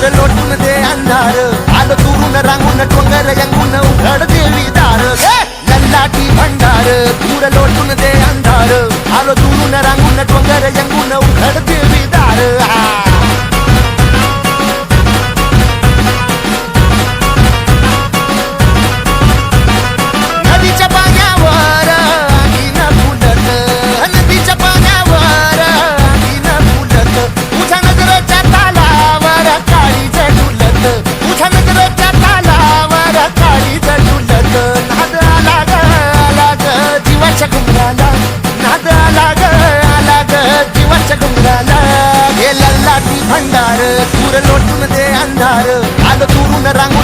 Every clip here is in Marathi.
दूर लोटून दे अंधार आलो दुरून रांगून टोंगर यंगून उघड देवी दार हे! लल्लाटी भंडार दूर लोटून दे अंधार आलो दुरून रांगून टोंगर यंगून उघड देवी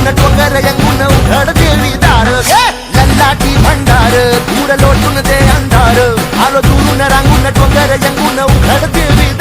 మన కొగరయ గుణ ఉడడ తెలిదారు లల్లాటి భండారు కూడలోటున్నదే అందారు ఆలో దూరున రంగున్న కొగరయ గుణ ఉడడ తెలిదారు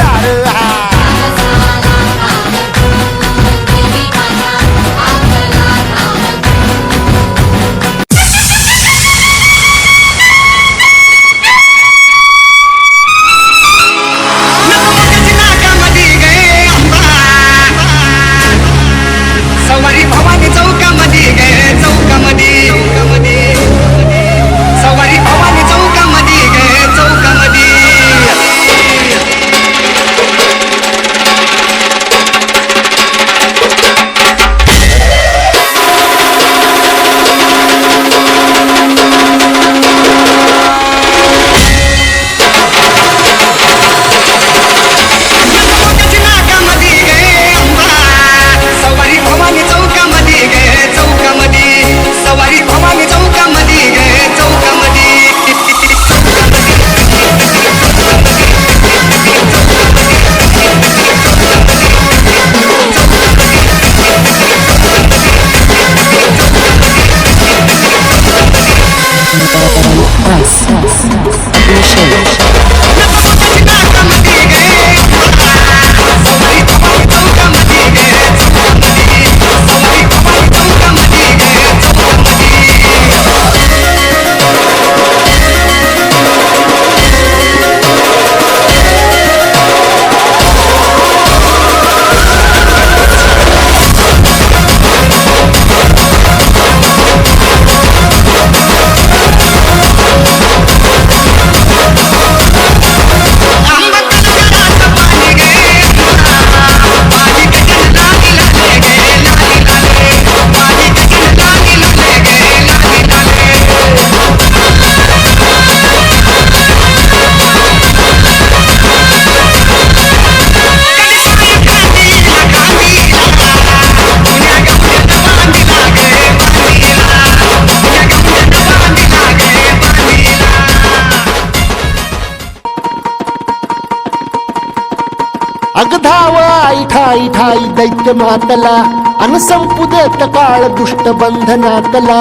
अगधाव आई ठाई ठाई दैत्य मातला अन संपू देत काळ दुष्ट बंधनातला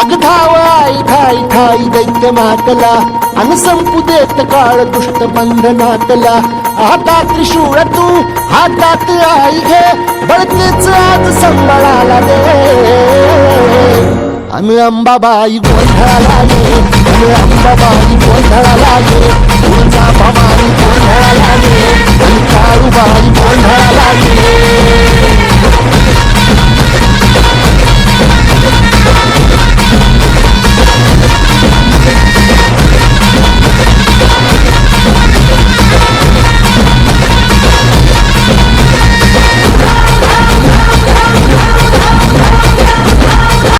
अगधाव आई ठाई ठाई दैत्य मातला अन संपू देत काळ दुष्ट बंधनातला आता त्रिशूळ तू हातात आई घे बळतेच आज संबळाला दे अन अंबाबाई गोंधळाला गे अन अंबाबाई गोंधळाला गे तुळजा भवानी गोंधळाला गे आणि काळूबाई गोंधळाला गे